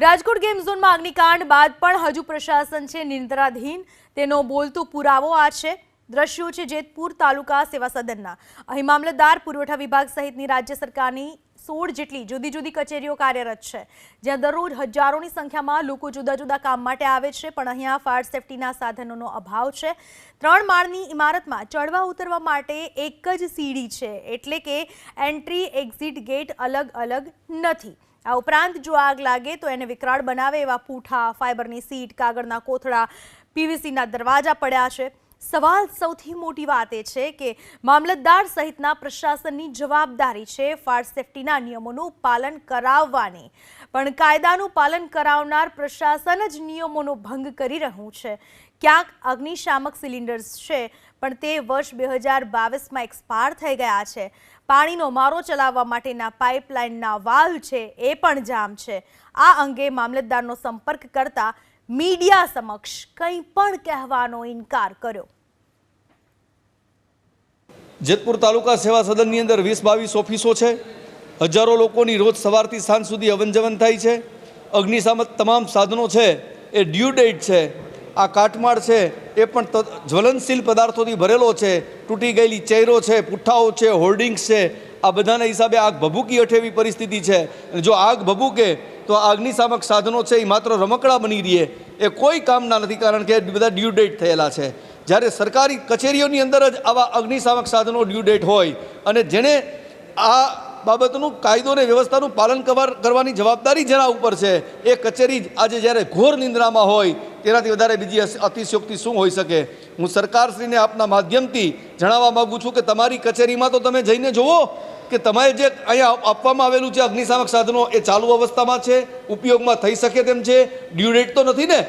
Rajkot game ઝોનમાં અગ્નિકાંડ બાદ પણ હજુ પ્રશાસન છે નિંદ્રાધીન. તેનો બોલતો પુરાવો આ છે. દ્રશ્યો છે જેતપુર તાલુકા સેવા સદનના. અહીં મામલતદાર, પુરવઠા વિભાગ સહિતની રાજ્ય સરકારની સોળ જેટલી જુદી જુદી કચેરીઓ કાર્યરત છે. જ્યાં દરરોજ હજારોની સંખ્યામાં લોકો જુદા જુદા કામ માટે આવે છે, પણ અહીંયા ફાયર સેફટીના સાધનોનો અભાવ છે. ત્રણ માળની ઇમારતમાં ચડવા ઉતરવા માટે એક જ સીડી છે, એટલે કે એન્ટ્રી એક્ઝિટ ગેટ અલગ અલગ નથી. આ ઉપરાંત જો આગ લાગે તો એને વિકરાળ બનાવે એવા પૂઠા ફાઇબરની સીટ, કાગળના કોથળા, પીવીસીના દરવાજા પડ્યા છે. સવાલ સૌથી મોટી વાત એ છે કે મામલતદાર સહિતના પ્રશાસનની જવાબદારી છે ફાયર સેફટીના નિયમોનું પાલન કરાવવાની. પણ કાયદાનું પાલન કરાવનાર પ્રશાસન જ નિયમોનો ભંગ કરી રહ્યું છે. ક્યાંક અગ્નિશામક સિલિન્ડર્સ છે, પણ તે વર્ષ બે હજાર બાવીસમાં એક્સપાયર થઈ ગયા છે. પાણીનો મારો ચલાવવા માટેના પાઇપલાઇનના વાલ્વ છે, એ પણ જામ છે. આ અંગે મામલતદારનો સંપર્ક કરતા મીડિયા સમક્ષ કંઈ પણ કહેવાનો ઇનકાર કર્યો. જેતપુર તાલુકા સેવા સદનની અંદર વીસ બાવીસ ઓફિસો છે. હજારો લોકોની રોજ સવારથી સાંજ સુધી અવન જવન થાય છે. અગ્નિશામક તમામ સાધનો છે, એ ડ્યુ ડેટ છે, આ કાટમાળ છે, એ પણ જ્વલનશીલ પદાર્થોથી ભરેલો છે. તૂટી ગયેલી ચહેરો છે, પુઠ્ઠાઓ છે, હોર્ડિંગ્સ છે, આ બધાના હિસાબે આગ ભભૂકી અઠેવી પરિસ્થિતિ છે. જો આગ ભભૂકે, તો આ અગ્નિશામક સાધનો છે, એ માત્ર રમકડા બની રહીએ. એ કોઈ કામના નથી, કારણ કે બધા ડ્યુ ડેટ થયેલા છે. જ્યારે સરકારી કચેરીઓની અંદર જ આવા અગ્નિશામક સાધનો ડ્યુ ડેટ હોય અને જેણે આ બાબતનું કાયદો અને વ્યવસ્થાનું પાલન કરવાની જવાબદારી જેના ઉપર છે, એ કચેરી આજે જ્યારે ઘોર નિંદ્રામાં હોય, તેનાથી વધારે બીજી અતિશયોક્તિ શું હોઈ શકે? હું સરકારશ્રીને આપના માધ્યમથી જણાવવા માગું છું કે તમારી કચેરીમાં તો તમે જઈને જુઓ કે તમારે જે અહીંયા આપવામાં આવેલું છે અગ્નિશામક સાધનો એ ચાલુ અવસ્થામાં છે, ઉપયોગમાં થઈ શકે તેમ છે ડ્યુ ડેટ તો નથી ને?